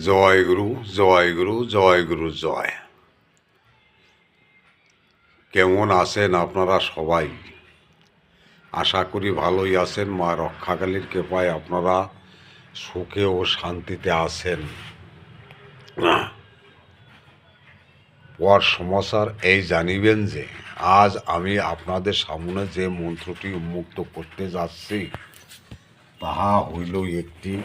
জয় গুরু জয় গুরু জয় গুরু, জয়। কেমন আছেন আপনারা সবাই? আশা করি ভালোই আছেন। মা রক্ষাকালীর কৃপায় আপনারা সুখে ও শান্তিতে আছেন। পর সমাচার এই জানিবেন যে, আজ আমি আপনাদের সামনে যে মন্ত্রটি উন্মুক্ত করতে যাচ্ছি, তাহা হইল একটি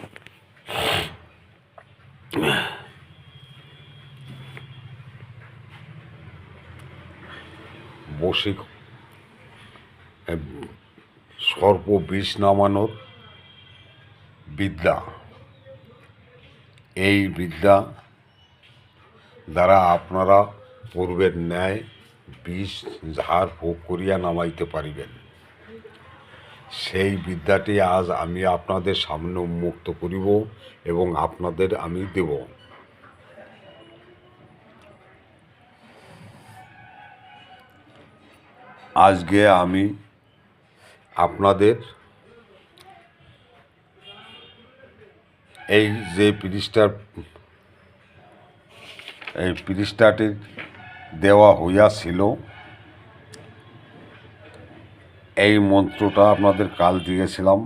বসিক সর্প বিষ নামানোর বিদ্যা। এই বিদ্যা দ্বারা আপনারা পূর্বের ন্যায় বিষ, ঝাড় ভোগ করিয়া নামাইতে পারিবেন। সেই বিদ্যাটি আজ আমি আপনাদের সামনে উন্মুক্ত করিব এবং আপনাদের আমি দেব। আজকে আমি আপনাদের এই যে পৃষ্ঠার, এই পৃষ্ঠাটি দেওয়া হইয়াছিল এই মন্ত্রটা আপনাদের কাল দিয়েছিলাম।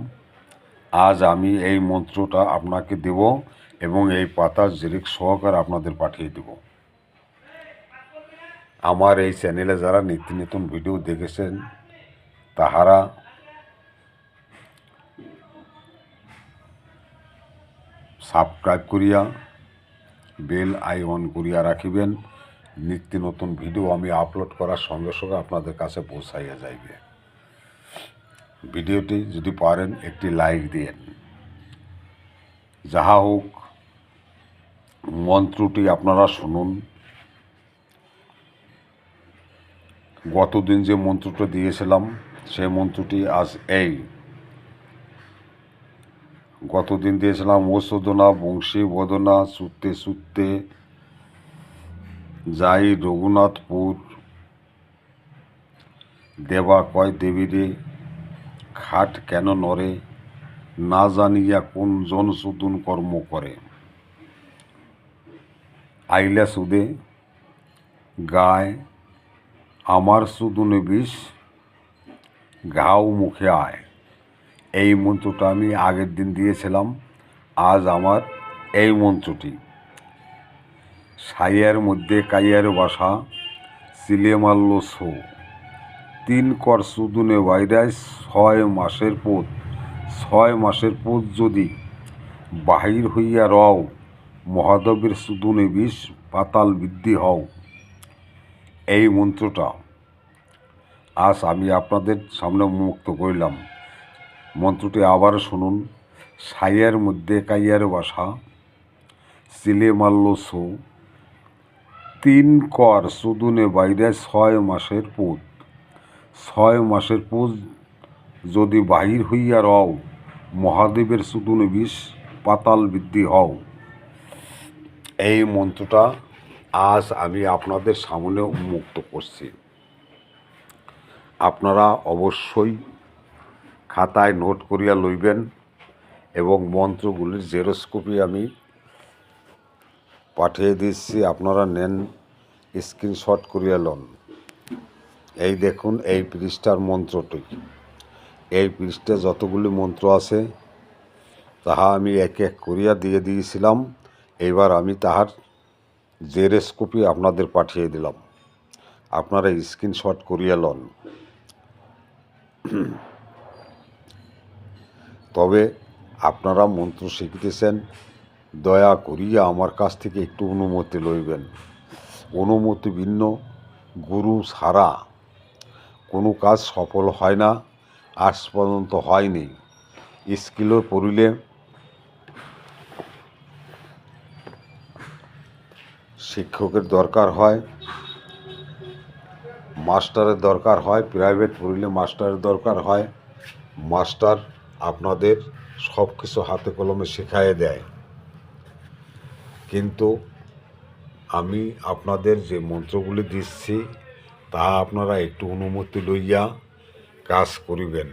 আজ আমি এই মন্ত্রটা আপনাকে দেব এবং এই পাতা জেরিক সহকার আপনাদের পাঠিয়ে দেব। আমার এই চ্যানেলে যারা নিত্য নতুন ভিডিও দেখেছেন, তাহারা সাবস্ক্রাইব করিয়া, বেল আই অন করিয়া রাখিবেন। নিত্য নতুন ভিডিও আমি আপলোড করার সঙ্গে সঙ্গে আপনাদের কাছে পৌঁছাইয়া যাইবে। ভিডিওটি যদি পারেন একটি লাইক দিয়েন যাহা হোক, মন্ত্রটি আপনারা শুনুন। গতদিন যে মন্ত্রটা দিয়েছিলাম সেই মন্ত্রটি আজ এই। গতদিন দিয়েছিলাম, ওষুধনা বংশী বদনা সুত্তে সুত্তে যাই রঘুনাথপুর, দেবা কয় দেবীরে খাট কেন নরে না জানিয়া কোন জন সুদুন কর্ম করে? আইলা সুদে, গায়, আমার সুদুনে বিষ, ঘাও মুখে আয়। এই মন্ত্রটা আমি আগের দিন দিয়েছিলাম, আজ আমার এই মন্ত্রটি। সাইয়ার মধ্যে কাইয়ার বাসা সিলে মারল সো। তিন কর সুদুনে বাইরায় ছয় মাসের পোত ছয় মাসের পোত যদি বাহির হইয়া রও, মহাদেবের সুদুনে বিষ পাতাল বৃদ্ধি হও। এই মন্ত্রটা আজ আমি আপনাদের সামনে মুক্ত করিলাম। মন্ত্রটি আবার শুনুন। সাইয়ার মধ্যে কাইয়ার বাসা, সিলে মারল সো। তিন কর সুদুনে বাইরে ছয় মাসের পুত ছয় মাসের পুত যদি বাহির হইয়া রও, মহাদেবের সুদুনে বিষ পাতাল বৃদ্ধি হও। এই মন্ত্রটা আজ আমি আপনাদের সামনে উন্মুক্ত করছি। আপনারা অবশ্যই খাতায় নোট করিয়া লইবেন এবং মন্ত্রগুলির জেরোস্কোপি আমি পাঠিয়ে দিচ্ছি, আপনারা নেন, স্ক্রিনশট করিয়া লন। এই দেখুন, এই পৃষ্ঠার মন্ত্রটি। এই পৃষ্ঠে যতগুলি মন্ত্র আছে, তাহা আমি এক এক করিয়া দিয়ে দিয়েছিলাম। এইবার আমি তাহার জেরোস্কোপি আপনাদের পাঠিয়ে দিলাম। আপনারা স্ক্রিনশট করিয়া লন। তবে আপনারা মন্ত্র শিখিতেছেন, দয়া করিয়া আমার কাছ থেকে একটু অনুমতি লইবেন। অনুমতি ভিন্ন, গুরু ছাড়া কোনো কাজ সফল হয় না, আজ পর্যন্ত হয়নি। স্কিলও পড়িলে শিক্ষকের দরকার হয়, মাস্টারের দরকার হয়, প্রাইভেট পড়িলে মাস্টারের দরকার হয়। মাস্টার আপনাদের সব কিছু হাতে কলমে শেখায় দেয়। কিন্তু আমি আপনাদের যে মন্ত্রগুলি দিচ্ছি তা আপনারা একটু অনুমতি লইয়া কাজ করিবেন।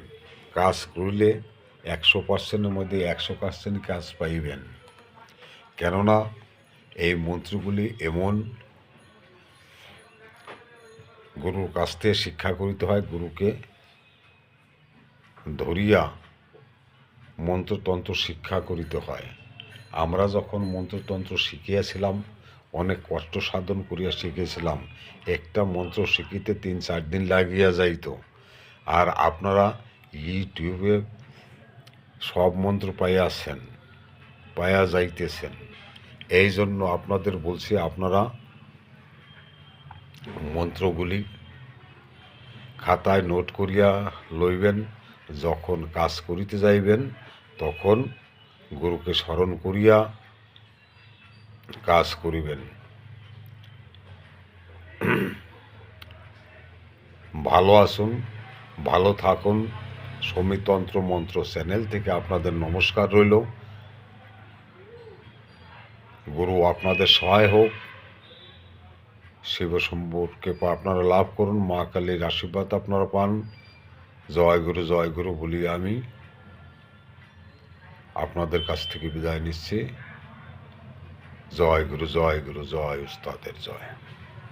কাজ করিলে একশো পার্সেন্টের মধ্যে একশো পার্সেন্ট কাজ পাইবেন। কেননা এই মন্ত্রগুলি এমন গুরুর কাছ থেকে শিক্ষা করিতে হয়, গুরুকে ধরিয়া মন্ত্রতন্ত্র শিক্ষা করিতে হয়। আমরা যখন মন্ত্রতন্ত্র শিখিয়াছিলাম অনেক কষ্ট সাধন করিয়া শিখেছিলাম। একটা মন্ত্র শিখিতে তিন চার দিন লাগিয়া যাইত। আর আপনারা ইউটিউবে সব মন্ত্র পাইয়াছেন, পাইয়া যাইতেছেন। এই জন্য আপনাদের বলছি, আপনারা মন্ত্রগুলি খাতায় নোট করিয়া লইবেন। যখন কাজ করিতে যাইবেন, তখন গুরুকে স্মরণ করিয়া কাজ করিবেন। ভালো আসুন, ভালো থাকুন। সমিতন্ত্র মন্ত্র চ্যানেল থেকে আপনাদের নমস্কার রইল। গুরু আপনাদের সহায় হোক। শিব সম্পর্কে আপনারা লাভ করুন, মা কালীর আশীর্বাদ আপনারা পান। জয় গুরু জয় গুরু বলি আমি। আপনাদের কাছ থেকে বিদায় নিচ্ছি। জয় গুরু জয় গুরু জয় উস্তাদের জয়।